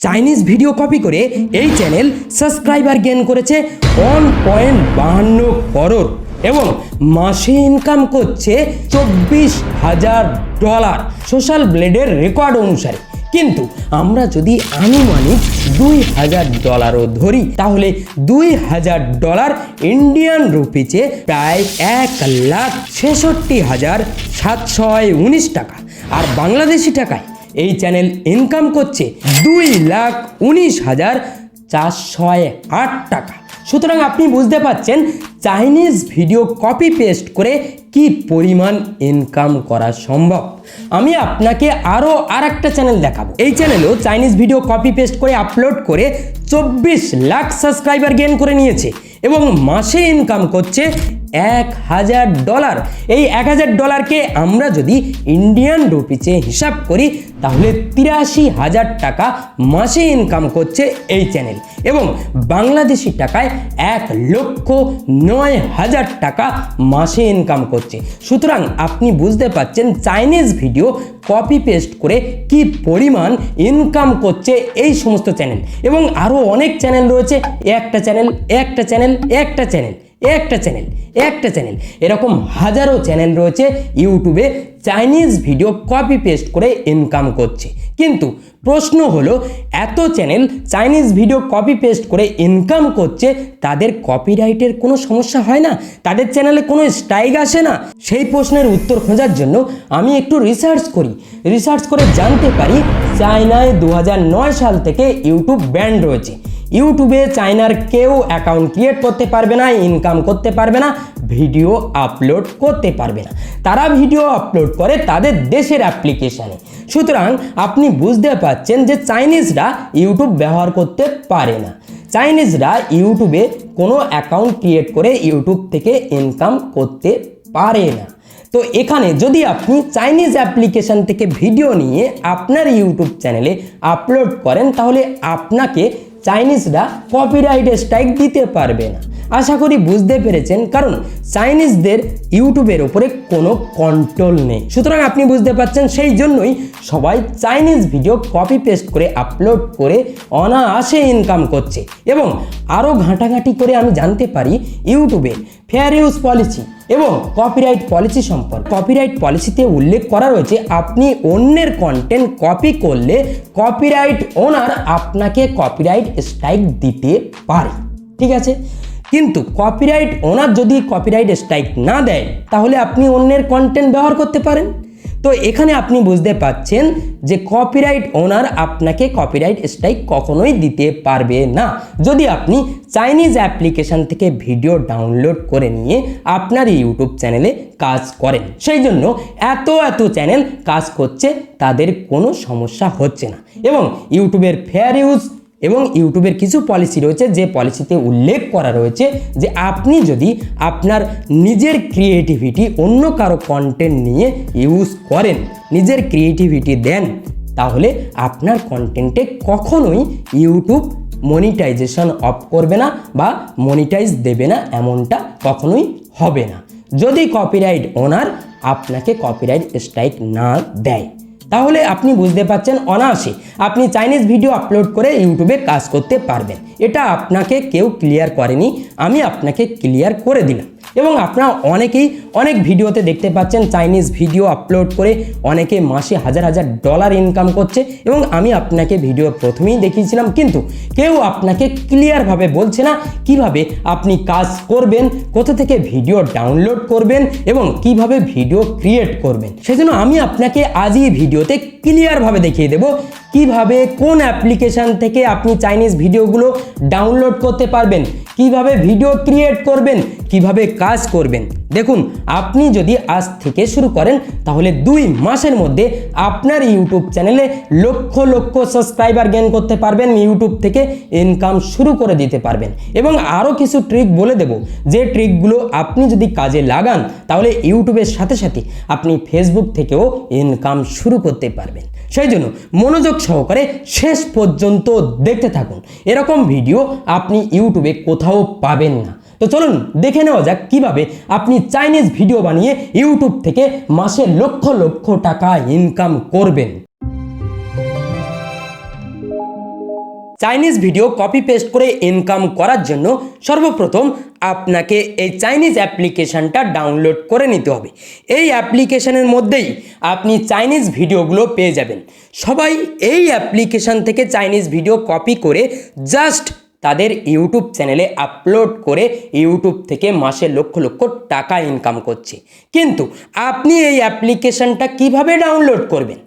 Chinese video copy করে এই channel subscriber gain করেছে ওয়ান পয়েন্ট বাহান্ন করোড় এবং মাসে ইনকাম করছে চব্বিশ হাজার ডলার সোশ্যাল ব্লেডের রেকর্ড অনুসারে। কিন্তু আমরা যদি আনুমানিক দুই হাজার ডলারও ধরি, তাহলে দুই হাজার ডলার ইন্ডিয়ান রুপিতে প্রায় এক লাখ ছেষট্টি হাজার সাতশো উনিশ টাকা। আর বাংলাদেশি টাকায় এই চ্যানেল ইনকাম করছে দুই লাখ উনিশ হাজার চারশো আট টাকা। সুতরাং আপনি বুঝতে পাচ্ছেন চাইনিজ ভিডিও কপি পেস্ট করে কি পরিমাণ ইনকাম করা সম্ভব। আমি আপনাকে আরও আর একটা চ্যানেল দেখাবো। এই চ্যানেলেও চাইনিজ ভিডিও কপি পেস্ট করে আপলোড করে চব্বিশ লাখ সাবস্ক্রাইবার গেন করে নিয়েছে এবং মাসে ইনকাম করছে এক হাজার ডলার। এই এক হাজার ডলারকে আমরা যদি ইন্ডিয়ান রুপিচে হিসাব করি, তাহলে তিরাশি হাজার টাকা মাসে ইনকাম করছে এই চ্যানেল এবং বাংলাদেশি টাকায় এক লক্ষ নয় হাজার টাকা মাসে ইনকাম করছে। সুতরাং আপনি বুঝতে পাচ্ছেন চাইনিজ ভিডিও কপি পেস্ট করে কি পরিমাণ ইনকাম করছে এই সমস্ত চ্যানেল এবং আরও অনেক চ্যানেল রয়েছে, একটা চ্যানেল একটা চ্যানেল একটা চ্যানেল একটা চ্যানেল একটা চ্যানেল এরকম হাজারো চ্যানেল রয়েছে ইউটিউবে চাইনিজ ভিডিও কপি পেস্ট করে ইনকাম করছে। কিন্তু প্রশ্ন হলো, এত channel Chinese video copy paste করে ইনকাম করছে, তাদের কপিরাইটের কোনো সমস্যা হয় না? তাদের চ্যানেলে কোনো স্ট্রাইক আসে না? সেই প্রশ্নের উত্তর খোঁজার জন্য আমি একটু রিসার্চ করি। রিসার্চ করে জানতে পারি, চায়নায় দু হাজার নয় সাল থেকে ইউটিউব ব্যান্ড রয়েছে। ইউটিউবে চায়নার কেউ অ্যাকাউন্ট ক্রিয়েট করতে পারবে না ইনকাম করতে পারবে না ভিডিও আপলোড করতে পারবে না। তারা ভিডিও আপলোড করে তাদের দেশের অ্যাপ্লিকেশানে সুতরাং আপনি বুঝতে পাচ্ছেন যে চাইনিজরা ইউটিউব ব্যবহার করতে পারে না। চাইনিজরা ইউটিউবে কোনো অ্যাকাউন্ট ক্রিয়েট করে ইউটিউব থেকে ইনকাম করতে পারে না। তো এখানে যদি আপনি চাইনিজ অ্যাপ্লিকেশন থেকে ভিডিও নিয়ে আপনার ইউটিউব চ্যানেলে আপলোড করেন, তাহলে আপনাকে চাইনিজরা কপিরাইট স্ট্রাইক দিতে পারবে না। আশা করি বুঝতে পেরেছেন, কারণ চাইনিজদের ইউটিউবের ওপরে কোনো কন্ট্রোল নেই। সুতরাং আপনি বুঝতে পারছেন, সেই জন্যই সবাই চাইনিজ ভিডিও কপি পেস্ট করে আপলোড করে অনায়াসে ইনকাম করছে। এবং আরও ঘাঁটাঘাঁটি করে আমি জানতে পারি, ইউটিউবে ফেয়ার ইউজ পলিসি এবং কপিরাইট পলিসি সম্পর্কে। কপিরাইট পলিসিতে উল্লেখ করা রয়েছে, আপনি অন্যের কন্টেন্ট কপি করলে কপিরাইট ওনার আপনাকে কপিরাইট স্ট্রাইক দিতে পারে। ঠিক আছে? কিন্তু কপিরাইট ওনার যদি কপিরাইট স্ট্রাইক না দেয়, তাহলে আপনি অন্যের কন্টেন্ট ব্যবহার করতে পারেন। তো এখানে আপনি বুঝতে পাচ্ছেন যে কপিরাইট ওনার আপনাকে কপিরাইট স্ট্রাইক কখনোই দিতে পারবে না। যদি আপনি চাইনিজ অ্যাপ্লিকেশন থেকে ভিডিও ডাউনলোড করে নিয়ে আপনার ইউটিউব চ্যানেলে কাজ করেন, সেই জন্য এত এত চ্যানেল কাজ করছে, তাদের কোনো সমস্যা হচ্ছে না। এবং ইউটিউবের ফেয়ার ইউজ এবং ইউটিউবের কিছু পলিসি রয়েছে, যে পলিসিতে উল্লেখ করা রয়েছে যে আপনি যদি আপনার নিজের ক্রিয়েটিভিটি অন্য কারও কন্টেন্ট নিয়ে ইউজ করেন, নিজের ক্রিয়েটিভিটি দেন, তাহলে আপনার কন্টেন্টে কখনোই ইউটিউব মনিটাইজেশন অফ করবে না বা মনিটাইজ দেবে না, এমনটা কখনোই হবে না। যদি কপিরাইট ওনার আপনাকে কপিরাইট স্ট্রাইক না দেয় তাহলে আপনি বুঝতে পারছেন অনায়াসে আপনি চাইনিজ ভিডিও আপলোড করে ইউটিউবে কাজ করতে পারবেন। এটা আপনাকে কেউ ক্লিয়ার করেনি, আমি আপনাকে ক্লিয়ার করে দিলাম। এবং আপনারা অনেকেই অনেক ভিডিওতে দেখতে পাচ্ছেন চাইনিজ ভিডিও আপলোড করে অনেকে মাসে হাজার হাজার ডলার ইনকাম করছে এবং আমি আপনাকে ভিডিও প্রথমেই দেখিয়েছিলাম, কিন্তু কেউ আপনাকে ক্লিয়ারভাবে বলছে না কীভাবে আপনি কাজ করবেন, কোথা থেকে ভিডিও ডাউনলোড করবেন এবং কীভাবে ভিডিও ক্রিয়েট করবেন। সেজন্য আমি আপনাকে আজই ভিডিওতে ক্লিয়ারভাবে দেখিয়ে দেব কীভাবে কোন অ্যাপ্লিকেশন থেকে আপনি চাইনিজ ভিডিওগুলো ডাউনলোড করতে পারবেন কীভাবে ভিডিও ক্রিয়েট করবেন, কীভাবে কাজ করবেন? দেখুন, আপনি যদি আজ থেকে শুরু করেন, তাহলে দুই মাসের মধ্যে আপনার ইউটিউব চ্যানেলে লক্ষ লক্ষ সাবস্ক্রাইবার গেন করতে পারবেন ইউটিউব থেকে ইনকাম শুরু করে দিতে পারবেন। এবং আরও কিছু ট্রিক বলে দেব। যে ট্রিকগুলো আপনি যদি কাজে লাগান, তাহলে ইউটিউবের সাথে সাথে আপনি ফেসবুক থেকেও ইনকাম শুরু করতে পারবেন। সেই জন্য মনোযোগ সহকারে শেষ পর্যন্ত দেখতে থাকুন। এরকম ভিডিও আপনি ইউটিউবে কোথাও পাবেন না। তো চলুন দেখে নেওয়া যাক কীভাবে আপনি চাইনিজ ভিডিও বানিয়ে ইউটিউব থেকে মাসে লক্ষ লক্ষ টাকা ইনকাম করবেন। চাইনিজ ভিডিও কপি পেস্ট করে ইনকাম করার জন্য সর্বপ্রথম আপনাকে এই চাইনিজ অ্যাপ্লিকেশানটা ডাউনলোড করে নিতে হবে। এই অ্যাপ্লিকেশানের মধ্যেই আপনি চাইনিজ ভিডিওগুলো পেয়ে যাবেন। সবাই এই অ্যাপ্লিকেশান থেকে চাইনিজ ভিডিও কপি করে জাস্ট তাদের ইউটিউব চ্যানেলে আপলোড করে ইউটিউব থেকে মাসে লক্ষ লক্ষ টাকা ইনকাম করছে। কিন্তু আপনি এই অ্যাপ্লিকেশনটা কীভাবে ডাউনলোড করবেন?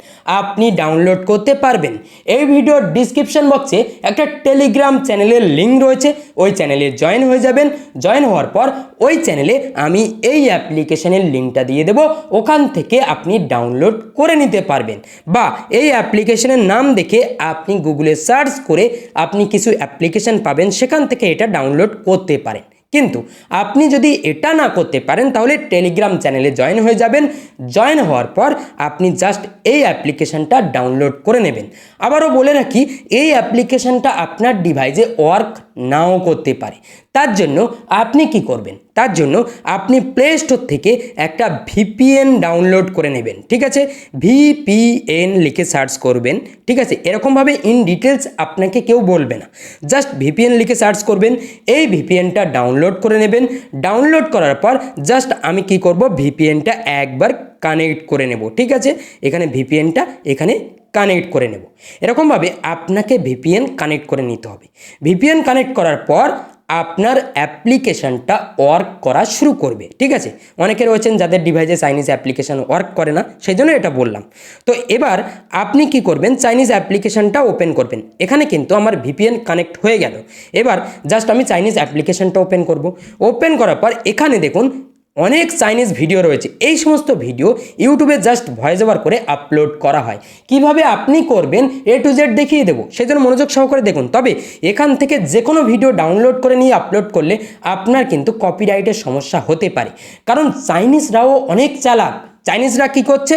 আপনি ডাউনলোড করতে পারবেন। এই ভিডিওর ডিসক্রিপশন বক্সে একটা টেলিগ্রাম চ্যানেলের লিঙ্ক রয়েছে। ওই চ্যানেলে জয়েন হয়ে যাবেন। জয়েন হওয়ার পর ওই চ্যানেলে আমি এই অ্যাপ্লিকেশনের লিঙ্কটা দিয়ে দেবো। ওখান থেকে আপনি ডাউনলোড করে নিতে পারবেন। বা এই অ্যাপ্লিকেশনের নাম দেখে আপনি গুগলে সার্চ করে আপনি কিছু অ্যাপ্লিকেশন পাবেন, সেখান থেকে এটা ডাউনলোড করতে পারেন। কিন্তু আপনি যদি এটা না করতে পারেন, তাহলে টেলিগ্রাম চ্যানেলে জয়েন হয়ে যাবেন। জয়েন হওয়ার পর আপনি জাস্ট এই অ্যাপ্লিকেশানটা ডাউনলোড করে নেবেন। আবারও বলে রাখি, এই অ্যাপ্লিকেশানটা আপনার ডিভাইসে ওয়ার্ক নাও করতে পারে। তার জন্য আপনি কি করবেন? তার জন্য আপনি প্লে স্টোর থেকে একটা ভিপিএন ডাউনলোড করে নেবেন, ঠিক আছে? ভিপিএন লিখে সার্চ করবেন, ঠিক আছে? এরকমভাবে ইন ডিটেলস আপনাকে কেউ বলবে না। জাস্ট ভিপিএন লিখে সার্চ করবেন, এই ভিপিএনটা ডাউনলোড করে নেবেন। ডাউনলোড করার পর জাস্ট আমি কি করব? ভিপিএনটা একবার কানেক্ট করে নেব, ঠিক আছে? এখানে ভিপিএনটা এখানে কানেক্ট করে নেব। এরকমভাবে আপনাকে ভিপিএন কানেক্ট করে নিতে হবে। ভিপিএন কানেক্ট করার পর আপনার অ্যাপ্লিকেশানটা ওয়ার্ক করা শুরু করবে, ঠিক আছে? অনেকে রয়েছেন যাদের ডিভাইসে চাইনিজ অ্যাপ্লিকেশান ওয়ার্ক করে না সেই জন্য এটা বললাম। তো এবার আপনি কি করবেন? চাইনিজ অ্যাপ্লিকেশানটা ওপেন করবেন। এখানে কিন্তু আমার ভিপিএন কানেক্ট হয়ে গেল। এবার জাস্ট আমি চাইনিজ অ্যাপ্লিকেশানটা ওপেন করব। ওপেন করার পর এখানে দেখুন অনেক চাইনিজ ভিডিও রয়েছে। এই সমস্ত ভিডিও ইউটিউবে জাস্ট ভয়েস ওভার করে আপলোড করা হয়। কীভাবে আপনি করবেন এ টু জেড দেখিয়ে দেবো। সেজন্য মনোযোগ সহকারে দেখুন। তবে এখান থেকে যে কোনো ভিডিও ডাউনলোড করে নিয়ে আপলোড করলে আপনার কিন্তু কপিরাইটের সমস্যা হতে পারে। কারণ চাইনিজরাও অনেক চালাক। চাইনিজরা কী করছে?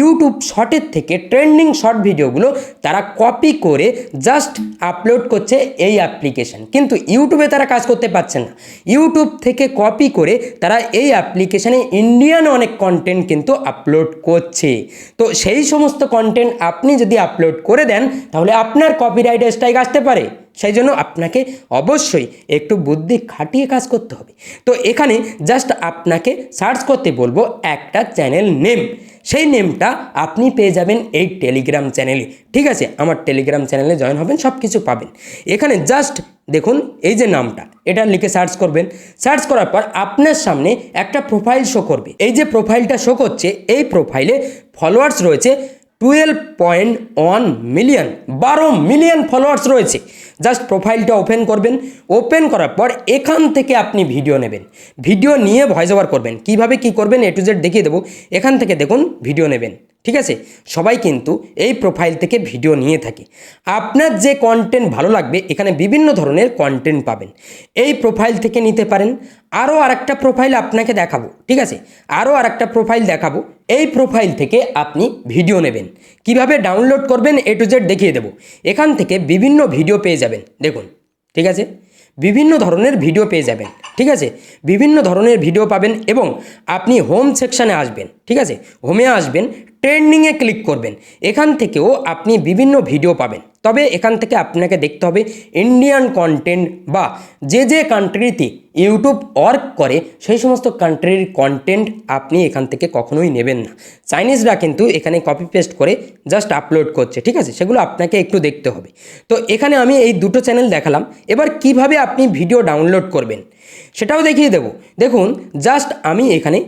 ইউটিউব শর্টের থেকে ট্রেন্ডিং শর্ট ভিডিওগুলো তারা কপি করে জাস্ট আপলোড করছে এই অ্যাপ্লিকেশন কিন্তু ইউটিউবে তারা কাজ করতে পারছে না। ইউটিউব থেকে কপি করে তারা এই অ্যাপ্লিকেশানে ইন্ডিয়ান অনেক কন্টেন্ট কিন্তু আপলোড করছে। তো সেই সমস্ত কন্টেন্ট আপনি যদি আপলোড করে দেন, তাহলে আপনার কপিরাইট স্ট্রাইক আসতে পারে। সেই জন্য আপনাকে অবশ্যই একটু বুদ্ধি খাটিয়ে কাজ করতে হবে। তো এখানে জাস্ট আপনাকে সার্চ করতে বলব একটা চ্যানেল নেম সেই নেমটা আপনি পেয়ে যাবেন এই টেলিগ্রাম চ্যানেলে ঠিক আছে? আমার টেলিগ্রাম চ্যানেলে জয়েন হবেন সব কিছু পাবেন। এখানে জাস্ট দেখুন এই যে নামটা, এটা লিখে সার্চ করবেন। সার্চ করার পর আপনার সামনে একটা প্রোফাইল শো করবে। এই যে প্রোফাইলটা শো করছে, এই প্রোফাইলে ফলোয়ার্স রয়েছে টুয়েলভ পয়েন্ট ওয়ান মিলিয়ন বারো মিলিয়ন ফলোয়ার্স রয়েছে। জাস্ট প্রোফাইলটা ওপেন করবেন। ওপেন করার পর এখান থেকে আপনি ভিডিও নেবেন। ভিডিও নিয়ে ভয়েস ওভার করবেন। কীভাবে কি করবেন এ টু জেড দেখিয়ে দেবো। এখান থেকে দেখুন ভিডিও নেবেন। ঠিক আছে? সবাই কিন্তু এই প্রোফাইল থেকে ভিডিও নিয়ে থাকে। আপনার যে কন্টেন্ট ভালো লাগবে, এখানে বিভিন্ন ধরনের কন্টেন্ট পাবেন। এই প্রোফাইল থেকে নিতে পারেন। আরও আরেকটা প্রোফাইল আপনাকে দেখাবো। ঠিক আছে? আরও আরেকটা প্রোফাইল দেখাবো। এই প্রোফাইল থেকে আপনি ভিডিও নেবেন। কীভাবে ডাউনলোড করবেন এ টু জেড দেখিয়ে দেবো। এখান থেকে বিভিন্ন ভিডিও পেয়ে যাবেন। দেখুন, ঠিক আছে? বিভিন্ন ধরনের ভিডিও পেয়ে যাবেন, ঠিক আছে? বিভিন্ন ধরনের ভিডিও পাবেন এবং আপনি হোম সেকশানে আসবেন, ঠিক আছে? হোমে আসবেন ট্রেন্ডিংয়ে ক্লিক করবেন। এখান থেকেও আপনি বিভিন্ন ভিডিও পাবেন। তবে এখান থেকে আপনাকে দেখতে হবে ইন্ডিয়ান কন্টেন্ট বা যে যে কান্ট্রিতে ইউটিউব ওয়ার্ক করে, সেই সমস্ত কান্ট্রির কন্টেন্ট আপনি এখান থেকে কখনোই নেবেন না। চাইনিজরা কিন্তু এখানে কপি পেস্ট করে জাস্ট আপলোড করছে, ঠিক আছে? সেগুলো আপনাকে একটু দেখতে হবে। তো এখানে আমি এই দুটো চ্যানেল দেখালাম। এবার কীভাবে আপনি ভিডিও ডাউনলোড করবেন, সেটাও দেখিয়ে দেবো। দেখুন জাস্ট আমি এখানে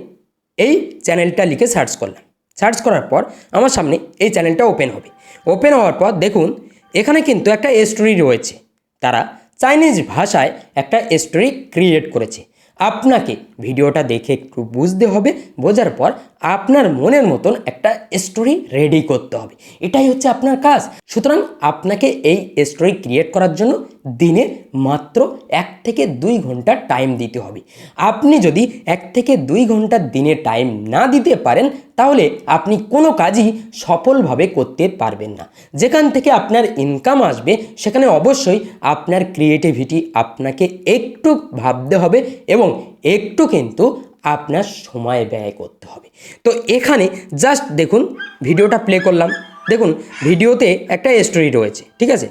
এই চ্যানেলটা লিখে সার্চ করলাম। সার্চ করার পর আমার সামনে এই চ্যানেলটা ওপেন হবে। ওপেন হওয়ার পর দেখুন এখানে কিন্তু একটা স্টোরি রয়েছে। তারা চাইনিজ ভাষায় একটা স্টোরি ক্রিয়েট করেছে। আপনাকে ভিডিওটা দেখে একটু বুঝতে হবে, বোঝার পর আপনার মনের মতন একটা স্টোরি রেডি করতে হবে। এটাই হচ্ছে আপনার কাজ। সুতরাং আপনাকে এই স্টোরি ক্রিয়েট করার জন্য দিনে মাত্র এক থেকে দুই ঘণ্টা টাইম দিতে হবে। আপনি যদি এক থেকে দুই ঘণ্টা দিনে টাইম না দিতে পারেন, তাহলে আপনি কোনো কাজই সফলভাবে করতে পারবেন না। যেখান থেকে আপনার ইনকাম আসবে, সেখানে অবশ্যই আপনার ক্রিয়েটিভিটি আপনাকে একটু ভাবতে হবে এবং একটু কিন্তু আপনার সময় ব্যয় করতে হবে। তো এখানে জাস্ট দেখুন, ভিডিওটা প্লে করলাম। দেখুন, ভিডিওতে একটা স্টোরি রয়েছে, ঠিক আছে?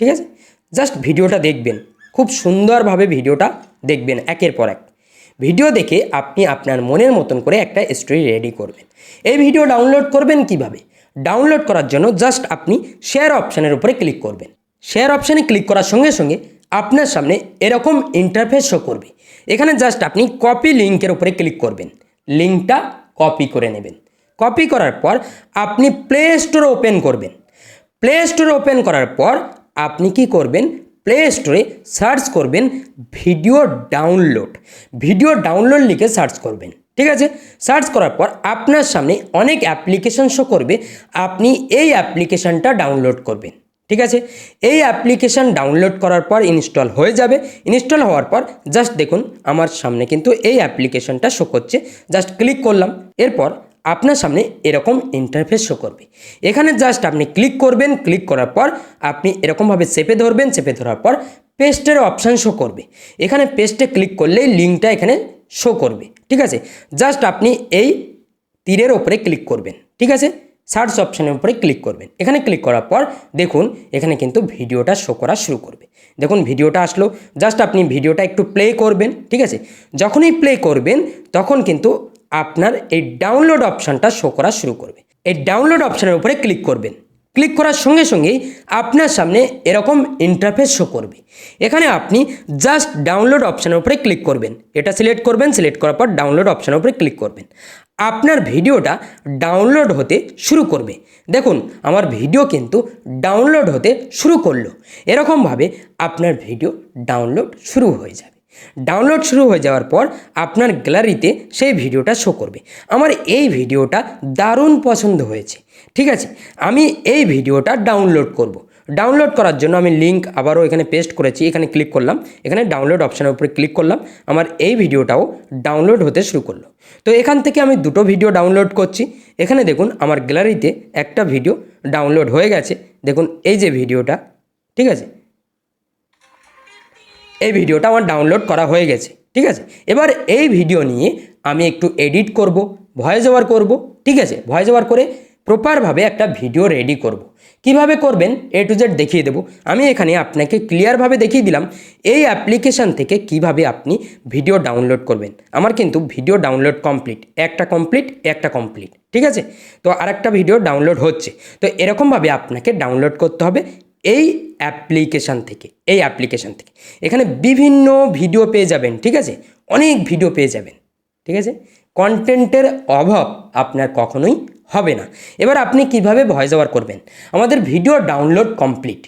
ঠিক আছে? জাস্ট ভিডিওটা দেখবেন। খুব সুন্দরভাবে ভিডিওটা দেখবেন, একের পর এক। ভিডিও দেখে আপনি আপনার মনের মতন করে একটা স্টোরি রেডি করবেন। এই ভিডিও ডাউনলোড করবেন কীভাবে? ডাউনলোড করার জন্য জাস্ট আপনি শেয়ার অপশানের উপরে ক্লিক করবেন। শেয়ার অপশানে ক্লিক করার সঙ্গে সঙ্গে আপনার সামনে এরকম ইন্টারফেস শো করবে। এখানে জাস্ট আপনি কপি লিঙ্কের উপরে ক্লিক করবেন। লিঙ্কটা কপি করে নেবেন। কপি করার পর আপনি প্লে স্টোর ওপেন করবেন। প্লে স্টোর ওপেন করার পর আপনি কি করবেন? প্লে স্টোরে সার্চ করবেন ভিডিও ডাউনলোড ভিডিও ডাউনলোড লিখে সার্চ করবেন। ঠিক আছে? সার্চ করার পর আপনার সামনে অনেক অ্যাপ্লিকেশন শো করবে। আপনি এই অ্যাপ্লিকেশনটা ডাউনলোড করবেন। ঠিক আছে? এই অ্যাপ্লিকেশান ডাউনলোড করার পর ইনস্টল হয়ে যাবে। ইনস্টল হওয়ার পর জাস্ট দেখুন, আমার সামনে কিন্তু এই অ্যাপ্লিকেশনটা শো করছে। জাস্ট ক্লিক করলাম, এরপর আপনার সামনে এরকম ইন্টারফেস শো করবে। এখানে জাস্ট আপনি ক্লিক করবেন ক্লিক করার পর আপনি এরকমভাবে চেপে ধরবেন, চেপে ধরার পর পেস্টের অপশান শো করবে। এখানে পেস্টে ক্লিক করলেই লিঙ্কটা এখানে শো করবে। ঠিক আছে? জাস্ট আপনি এই তীরের ওপরে ক্লিক করবেন। ঠিক আছে? সার্চ অপশানের উপরে ক্লিক করবেন। এখানে ক্লিক করার পর দেখুন, এখানে কিন্তু ভিডিওটা শো করা শুরু করবে। দেখুন, ভিডিওটা আসলো। জাস্ট আপনি ভিডিওটা একটু প্লে করবেন, ঠিক আছে? যখনই প্লে করবেন, তখন কিন্তু আপনার এই ডাউনলোড অপশানটা শো করা শুরু করবে। এই ডাউনলোড অপশানের উপরে ক্লিক করবেন। ক্লিক করার সঙ্গে সঙ্গেই আপনার সামনে এরকম ইন্টারফেস শো করবে। এখানে আপনি জাস্ট ডাউনলোড অপশানের উপরে ক্লিক করবেন। এটা সিলেক্ট করবেন সিলেক্ট করার পর ডাউনলোড অপশানের উপরে ক্লিক করবেন। আপনার ভিডিওটা ডাউনলোড হতে শুরু করবে। দেখুন, আমার ভিডিও কিন্তু ডাউনলোড হতে শুরু করল। এরকমভাবে আপনার ভিডিও ডাউনলোড শুরু হয়ে যাবে। ডাউনলোড শুরু হয়ে যাওয়ার পর আপনার গ্যালারিতে সেই ভিডিওটা শো করবে। আমার এই ভিডিওটা দারুণ পছন্দ হয়েছে। ঠিক আছে? আমি এই ভিডিওটা ডাউনলোড করব। ডাউনলোড করার জন্য আমি লিঙ্ক আবারও এখানে পেস্ট করেছি, এখানে ক্লিক করলাম। এখানে ডাউনলোড অপশানের উপরে ক্লিক করলাম। আমার এই ভিডিওটাও ডাউনলোড হতে শুরু করল। তো এখান থেকে আমি দুটো ভিডিও ডাউনলোড করছি। এখানে দেখুন, আমার গ্যালারিতে একটা ভিডিও ডাউনলোড হয়ে গেছে। দেখুন, এই যে ভিডিওটা ঠিক আছে? এই ভিডিওটা আমার ডাউনলোড করা হয়ে গেছে, ঠিক আছে? এবার এই ভিডিও নিয়ে আমি একটু এডিট করব ভয়েস ওভার করব, ঠিক আছে? ভয়েস ওভার করে প্রপারভাবে একটা ভিডিও রেডি করব। কীভাবে করবেন? এ টু জেড দেখিয়ে দেবো। আমি এখানে আপনাকে ক্লিয়ারভাবে দেখিয়ে দিলাম এই অ্যাপ্লিকেশান থেকে কীভাবে আপনি ভিডিও ডাউনলোড করবেন। আমার কিন্তু ভিডিও ডাউনলোড কমপ্লিট একটা কমপ্লিট একটা কমপ্লিট ঠিক আছে? তো আরেকটা ভিডিও ডাউনলোড হচ্ছে। তো এরকমভাবে আপনাকে ডাউনলোড করতে হবে এই অ্যাপ্লিকেশান থেকে, এই অ্যাপ্লিকেশান থেকে। এখানে বিভিন্ন ভিডিও পেয়ে যাবেন, ঠিক আছে? অনেক ভিডিও পেয়ে যাবেন, ঠিক আছে? কন্টেন্টের অভাব আপনার কখনোই হবে না। এবার আপনি কীভাবে ভয়েস ওভার করবেন? আমাদের ভিডিও ডাউনলোড কমপ্লিট।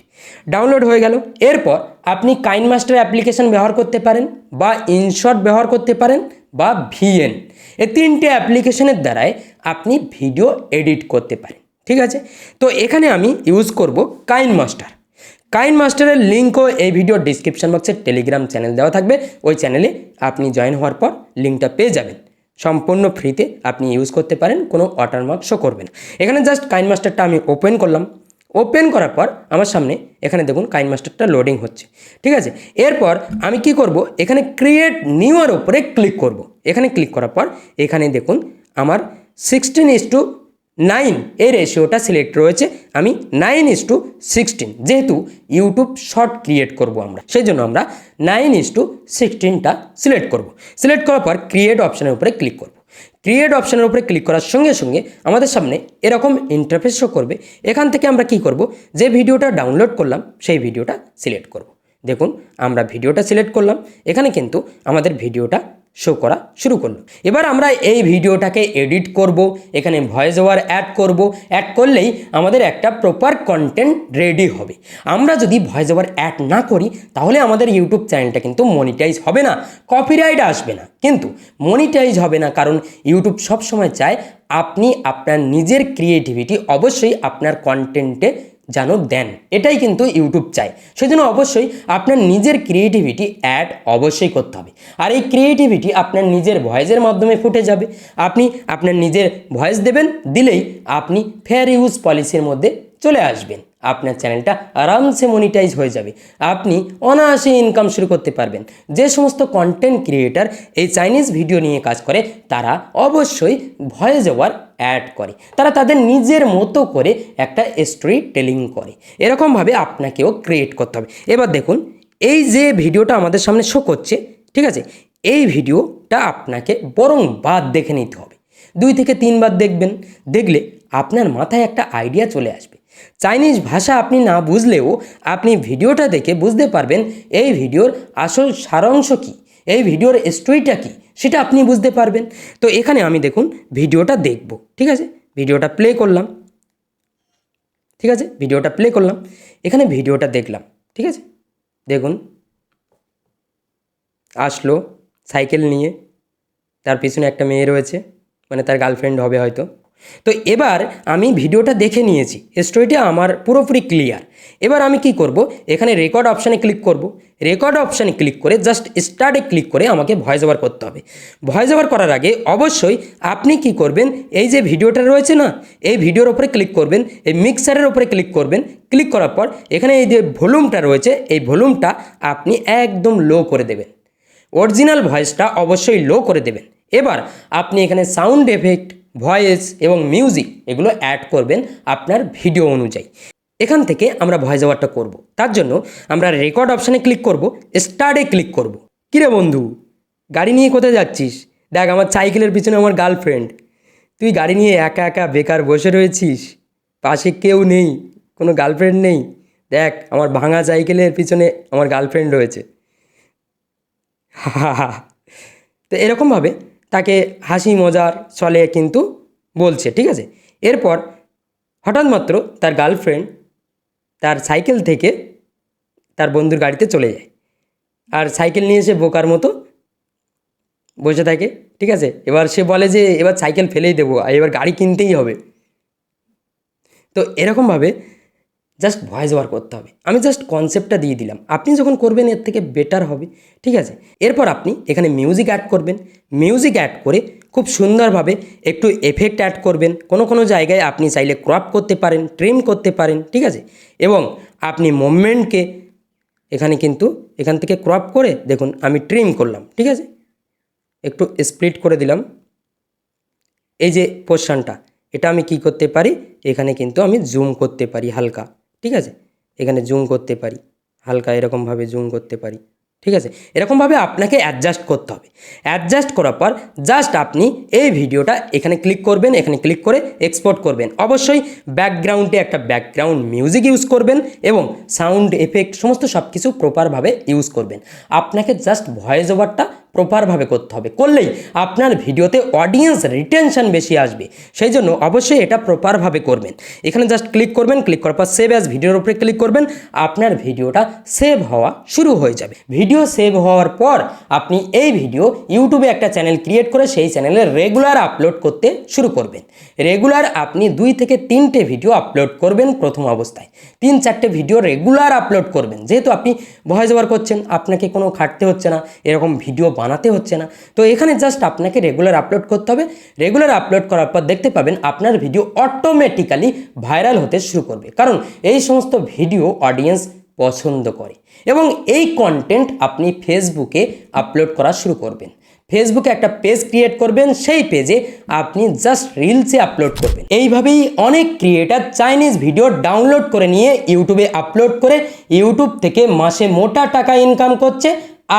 ডাউনলোড হয়ে গেল। এরপর আপনি কাইন মাস্টার অ্যাপ্লিকেশন ব্যবহার করতে পারেন বা ইনশট ব্যবহার করতে পারেন বা ভিএন। এই তিনটে অ্যাপ্লিকেশনের দ্বারাই আপনি ভিডিও এডিট করতে পারেন। ঠিক আছে? তো এখানে আমি ইউজ করব কাইন মাস্টার। কাইন মাস্টারের লিঙ্কও এই ভিডিও ডিসক্রিপশন বক্সে টেলিগ্রাম চ্যানেল দেওয়া থাকবে। ওই চ্যানেলে আপনি জয়েন হওয়ার পর লিঙ্কটা পেয়ে যাবেন। সম্পূর্ণ ফ্রিতে আপনি ইউজ করতে পারেন, কোনো ওয়াটারমার্ক শো করবে না। এখানে জাস্ট কাইন মাস্টারটা আমি ওপেন করলাম। ওপেন করার পর আমার সামনে এখানে দেখুন কাইন মাস্টারটা লোডিং হচ্ছে। ঠিক আছে? এরপর আমি কি করব? এখানে ক্রিয়েট নিউয়ার ওপরে ক্লিক করব। এখানে ক্লিক করার পর এখানে দেখুন আমার সিক্সটিন ইস টু নাইন এই রেশিওটা সিলেক্ট রয়েছে, আমি নাইন ইস টু সিক্সটিন যেহেতু ইউটিউব শর্ট ক্রিয়েট করব আমরা সেই জন্য আমরা নাইন ইস টু সিক্সটিনটা সিলেক্ট করব। সিলেক্ট করার পর ক্রিয়েট অপশানের উপরে ক্লিক করব। ক্রিয়েট অপশানের উপরে ক্লিক করার সঙ্গে সঙ্গে আমাদের সামনে এরকম ইন্টারফেস শো করবে। এখান থেকে আমরা কি করব? যে ভিডিওটা ডাউনলোড করলাম, সেই ভিডিওটা সিলেক্ট করব। দেখুন, আমরা ভিডিওটা সিলেক্ট করলাম। এখানে কিন্তু আমাদের ভিডিওটা শো করা শুরু করল। এবার আমরা এই ভিডিওটাকে এডিট করব, এখানে ভয়েস ওভার অ্যাড করব। অ্যাড করলেই আমাদের একটা প্রপার কন্টেন্ট রেডি হবে। আমরা যদি ভয়েস ওভার অ্যাড না করি, তাহলে আমাদের ইউটিউব চ্যানেলটা কিন্তু মনিটাইজ হবে না কপিরাইট আসবে না। কিন্তু মনিটাইজ হবে না, কারণ ইউটিউব সবসময় চায় আপনি আপনার নিজের ক্রিয়েটিভিটি অবশ্যই আপনার কন্টেন্টে যেন দেন। এটাই কিন্তু ইউটিউব চায় সেজন্য অবশ্যই আপনার নিজের ক্রিয়েটিভিটি অ্যাড অবশ্যই করতে হবে। আর এই ক্রিয়েটিভিটি আপনার নিজের ভয়েসের মাধ্যমে ফুটে যাবে। আপনি আপনার নিজের ভয়েস দেবেন, দিলেই আপনি ফেয়ার ইউজ পলিসির মধ্যে চলে আসবেন। আপনার চ্যানেলটা আরামসে মনিটাইজ হয়ে যাবে। আপনি অনায়াসে ইনকাম শুরু করতে পারবেন। যে সমস্ত কন্টেন্ট ক্রিয়েটার এই চাইনিজ ভিডিও নিয়ে কাজ করে, তারা অবশ্যই ভয়েস ওভার অ্যাড করে। তারা তাদের নিজের মতো করে একটা স্টোরি টেলিং করে। এরকমভাবে আপনাকেও ক্রিয়েট করতে হবে। এবার দেখুন, এই যে ভিডিওটা আমাদের সামনে শো করছে, ঠিক আছে? এই ভিডিওটা আপনাকে বরং বাদ দেখে নিতে হবে। দুই থেকে তিনবার দেখবেন। দেখলে আপনার মাথায় একটা আইডিয়া চলে আসবে। চাইনিজ ভাষা আপনি না বুঝলেও আপনি ভিডিওটা দেখে বুঝতে পারবেন এই ভিডিওর আসল সারাংশ কী। এই ভিডিওর স্টোরিটা কী? সেটা আপনি বুঝতে পারবেন। তো এখানে আমি দেখুন, ভিডিওটা দেখব, ঠিক আছে? ভিডিওটা প্লে করলাম। ঠিক আছে? ভিডিওটা প্লে করলাম। এখানে ভিডিওটা দেখলাম, ঠিক আছে? দেখুন। আসলো, সাইকেল নিয়ে। তার পিছনে একটা মেয়ে রয়েছে মানে তার গার্লফ্রেন্ড হবে হয়তো। তো এবার আমি ভিডিওটা দেখে নিয়েছি। স্টোরিটা আমার পুরোপুরি ক্লিয়ার এবার আমি কি করব? এখানে রেকর্ড অপশানে ক্লিক করব। রেকর্ড অপশানে ক্লিক করে জাস্ট স্টার্টে ক্লিক করে আমাকে ভয়েস ওভার করতে হবে। ভয়েস ওভার করার আগে অবশ্যই আপনি কি করবেন? এই যে ভিডিওটা রয়েছে না, এই ভিডিওর ওপরে ক্লিক করবেন, এই মিক্সারের ওপরে ক্লিক করবেন। ক্লিক করার পর এখানে এই যে ভলিউমটা রয়েছে, এই ভলিউমটা আপনি একদম লো করে দেবেন। অরিজিনাল ভয়েসটা অবশ্যই লো করে দেবেন। এবার আপনি এখানে সাউন্ড এফেক্ট ভয়েস এবং মিউজিক এগুলো অ্যাড করবেন আপনার ভিডিও অনুযায়ী। এখান থেকে আমরা ভয়েস ওভারটা করব। তার জন্য আমরা রেকর্ড অপশানে ক্লিক করব স্টার্টে ক্লিক করব। কিরে বন্ধু, গাড়ি নিয়ে কোথায় যাচ্ছিস? দেখ, আমার সাইকেলের পিছনে আমার গার্লফ্রেন্ড তুই গাড়ি নিয়ে একা একা বেকার বসে রয়েছিস। পাশে কেউ নেই, কোনো গার্লফ্রেন্ড নেই। দেখ, আমার ভাঙা সাইকেলের পিছনে আমার গার্লফ্রেন্ড রয়েছে। হা হা হা। তো এরকমভাবে তাকে হাসি মজার চলে কিন্তু বলছে, ঠিক আছে? এরপর হঠাৎ মাত্র তার গার্লফ্রেন্ড তার সাইকেল থেকে তার বন্ধুর গাড়িতে চলে যায়। আর সাইকেল নিয়ে এসে বোকার মতো বসে থাকে, ঠিক আছে? এবার সে বলে যে, এবার সাইকেল ফেলেই দেবো, আর এবার গাড়ি কিনতেই হবে। তো এরকমভাবে জাস্ট ভয়েস ওভার করতে হবে। আমি জাস্ট কনসেপ্টটা দিয়ে দিলাম। আপনি যখন করবেন, এর থেকে বেটার হবে, ঠিক আছে? এরপর আপনি এখানে মিউজিক অ্যাড করবেন। মিউজিক অ্যাড করে খুব সুন্দরভাবে একটু এফেক্ট অ্যাড করবেন। কোনো কোনো জায়গায় আপনি চাইলে ক্রপ করতে পারেন ট্রিম করতে পারেন, ঠিক আছে? এবং আপনি মুভমেন্টকে এখানে কিন্তু এখান থেকে ক্রপ করে, দেখুন, আমি ট্রিম করলাম, ঠিক আছে? একটু স্প্লিট করে দিলাম। এই যে পোর্শনটা এটা আমি কি করতে পারি? এখানে কিন্তু আমি জুম করতে পারি হালকা। ঠিক আছে? এখানে জুম করতে পারি হালকা এরকমভাবে জুম করতে পারি। ঠিক আছে? এরকমভাবে আপনাকে অ্যাডজাস্ট করতে হবে। অ্যাডজাস্ট করার পর জাস্ট আপনি এই ভিডিওটা এখানে ক্লিক করবেন, এখানে ক্লিক করে এক্সপোর্ট করবেন। অবশ্যই ব্যাকগ্রাউন্ডে একটা ব্যাকগ্রাউন্ড মিউজিক ইউজ করবেন এবং সাউন্ড এফেক্ট সমস্ত সব কিছু প্রপারভাবে ইউজ করবেন। আপনাকে জাস্ট ভয়েস ওভারটা প্রপারভাবে করতে হবে। করলেই আপনার ভিডিওতে অডিয়েন্স রিটেনশন বেশি আসবে। সেই জন্য অবশ্যই এটা প্রপারভাবে করবেন। এখানে জাস্ট ক্লিক করবেন ক্লিক করার পর সেভ অ্যাজ ভিডিওর উপরে ক্লিক করবেন। আপনার ভিডিওটা সেভ হওয়া শুরু হয়ে যাবে। ভিডিও সেভ হওয়ার পর আপনি এই ভিডিও ইউটিউবে একটা চ্যানেল ক্রিয়েট করে সেই চ্যানেলে রেগুলার আপলোড করতে শুরু করবেন। রেগুলার আপনি দুই থেকে তিনটে ভিডিও আপলোড করবেন প্রথম অবস্থায়। তিন চারটে ভিডিও রেগুলার আপলোড করবেন। যেহেতু আপনি ভয়েস ওভার করছেন, আপনাকে কোনো খাটতে হচ্ছে না, এরকম ভিডিও বানাতে হচ্ছে না। তো এখানে জাস্ট আপনাকে রেগুলার আপলোড করতে হবে। রেগুলার আপলোড করার পর দেখতে পাবেন আপনার ভিডিও অটোমেটিক্যালি ভাইরাল হতে শুরু করবে। কারণ এই সমস্ত ভিডিও অডিয়েন্স পছন্দ করে। এবং এই কন্টেন্ট আপনি ফেসবুকে আপলোড করা শুরু করবেন। ফেসবুকে একটা পেজ ক্রিয়েট করবেন, সেই পেজে আপনি জাস্ট রিলসে আপলোড করবেন। এইভাবেই অনেক ক্রিয়েটার চাইনিজ ভিডিও ডাউনলোড করে নিয়ে ইউটিউবে আপলোড করে ইউটিউব থেকে মাসে মোটা টাকা ইনকাম করছে।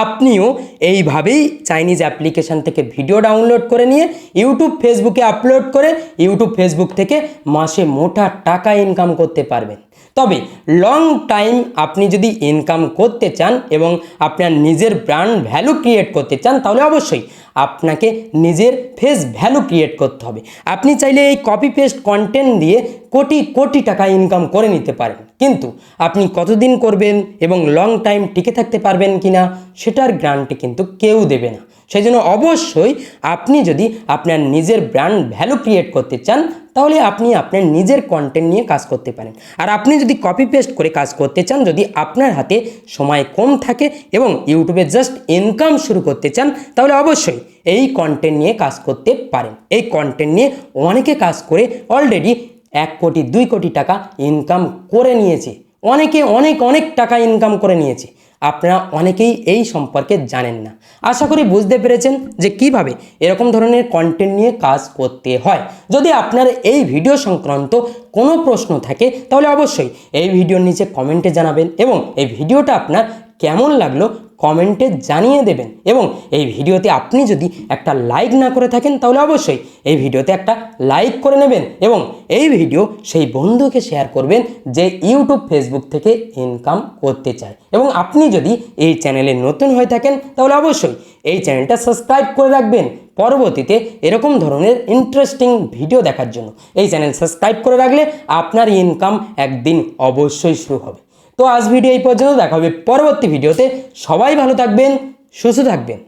আপনিও এইভাবেই চাইনিজ অ্যাপ্লিকেশান থেকে ভিডিও ডাউনলোড করে নিয়ে ইউটিউব ফেসবুকে আপলোড করে ইউটিউব ফেসবুক থেকে মাসে মোটা টাকা ইনকাম করতে পারবেন। তবে লং টাইম আপনি যদি ইনকাম করতে চান এবং আপনার নিজের ব্র্যান্ড ভ্যালু ক্রিয়েট করতে চান, তাহলে অবশ্যই আপনাকে নিজের ফেস ভ্যালু ক্রিয়েট করতে হবে। আপনি চাইলে এই কপি পেস্ট কন্টেন্ট দিয়ে কোটি কোটি টাকা ইনকাম করে নিতে পারেন। কিন্তু আপনি কতদিন করবেন এবং লং টাইম টিকে থাকতে পারবেন কি না সেটার গ্যারান্টি কিন্তু কেউ দেবে না। সেই জন্য অবশ্যই আপনি যদি আপনার নিজের ব্র্যান্ড ভ্যালু ক্রিয়েট করতে চান, তাহলে আপনি আপনার নিজের কন্টেন্ট নিয়ে কাজ করতে পারেন। আর আপনি যদি কপি পেস্ট করে কাজ করতে চান, যদি আপনার হাতে সময় কম থাকে এবং ইউটিউবে জাস্ট ইনকাম শুরু করতে চান, তাহলে অবশ্যই এই কন্টেন্ট নিয়ে কাজ করতে পারেন। এই কন্টেন্ট নিয়ে অনেকে কাজ করে অলরেডি এক কোটি, দুই কোটি টাকা ইনকাম করে নিয়েছে। অনেকে অনেক অনেক টাকা ইনকাম করে নিয়েছে। আপনারা অনেকেই এই সম্পর্কে জানেন না। আশা করি বুঝতে পেরেছেন যে কীভাবে এরকম ধরনের কন্টেন্ট নিয়ে কাজ করতে হয়। যদি আপনার এই ভিডিও সংক্রান্ত কোনো প্রশ্ন থাকে, তাহলে অবশ্যই এই ভিডিওর নিচে কমেন্টে জানাবেন এবং এই ভিডিওটা আপনার কেমন লাগল কমেন্টে জানিয়ে দেবেন এবং এই ভিডিওতে আপনি যদি একটা লাইক না করে থাকেন তাহলে অবশ্যই এই ভিডিওতে একটা লাইক করে নেবেন এবং এই ভিডিও সেই বন্ধুকে শেয়ার করবেন যে ইউটিউব, ফেসবুক থেকে ইনকাম করতে চায়। এবং আপনি যদি এই চ্যানেলে নতুন হয়ে থাকেন তাহলে অবশ্যই এই চ্যানেলটা সাবস্ক্রাইব করে রাখবেন পরবর্তীতে এরকম ধরনের ইন্টারেস্টিং ভিডিও দেখার জন্য। এই চ্যানেল সাবস্ক্রাইব করে রাখলে আপনার ইনকাম একদিন অবশ্যই শুরু হবে। তো আজ ভিডিও এই পর্যন্ত দেখা হবে পরবর্তী ভিডিওতে। সবাই ভালো থাকবেন সুস্থ থাকবেন।